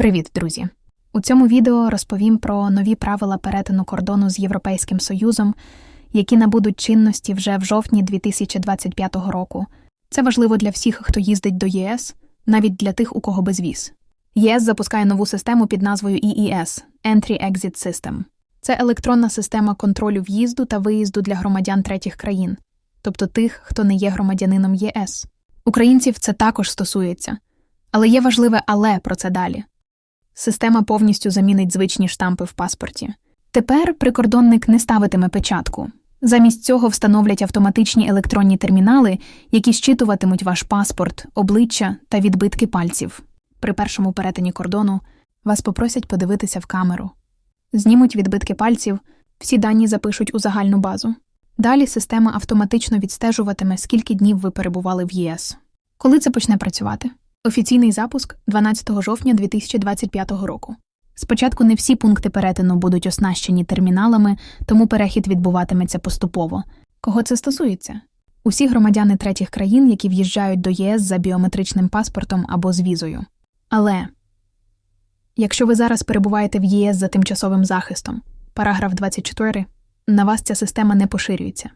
Привіт, друзі! У цьому відео розповім про нові правила перетину кордону з Європейським Союзом, які набудуть чинності вже в жовтні 2025 року. Це важливо для всіх, хто їздить до ЄС, навіть для тих, у кого безвіз. ЄС запускає нову систему під назвою EES – Entry-Exit System. Це електронна система контролю в'їзду та виїзду для громадян третіх країн, тобто тих, хто не є громадянином ЄС. Українців це також стосується. Але є важливе але про це далі. Система повністю замінить звичні штампи в паспорті. Тепер прикордонник не ставитиме печатку. Замість цього встановлять автоматичні електронні термінали, які щитуватимуть ваш паспорт, обличчя та відбитки пальців. При першому перетині кордону вас попросять подивитися в камеру. Знімуть відбитки пальців, всі дані запишуть у загальну базу. Далі система автоматично відстежуватиме, скільки днів ви перебували в ЄС. Коли це почне працювати? Офіційний запуск 12 жовтня 2025 року. Спочатку не всі пункти перетину будуть оснащені терміналами, тому перехід відбуватиметься поступово. Кого це стосується? Усі громадяни третіх країн, які в'їжджають до ЄС за біометричним паспортом або з візою. Але якщо ви зараз перебуваєте в ЄС за тимчасовим захистом, параграф 24, на вас ця система не поширюється.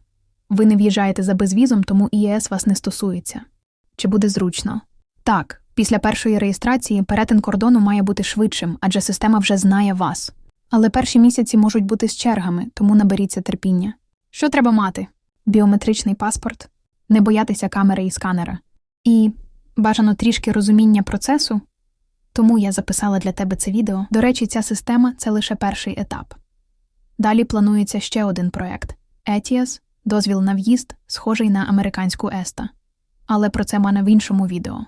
Ви не в'їжджаєте за безвізом, тому ЄС вас не стосується. Чи буде зручно? Так, після першої реєстрації перетин кордону має бути швидшим, адже система вже знає вас. Але перші місяці можуть бути з чергами, тому наберіться терпіння. Що треба мати? Біометричний паспорт, не боятися камери і сканера. І бажано трішки розуміння процесу, тому я записала для тебе це відео. До речі, ця система це лише перший етап. Далі планується ще один проект ETIAS – дозвіл на в'їзд, схожий на американську ЕСТА. Але про це мене в іншому відео.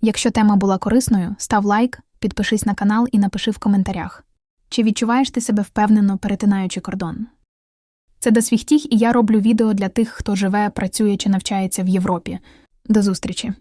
Якщо тема була корисною, став лайк, підпишись на канал і напиши в коментарях. Чи відчуваєш ти себе впевнено, перетинаючи кордон? Це Дасвіхтіх, і я роблю відео для тих, хто живе, працює чи навчається в Європі. До зустрічі!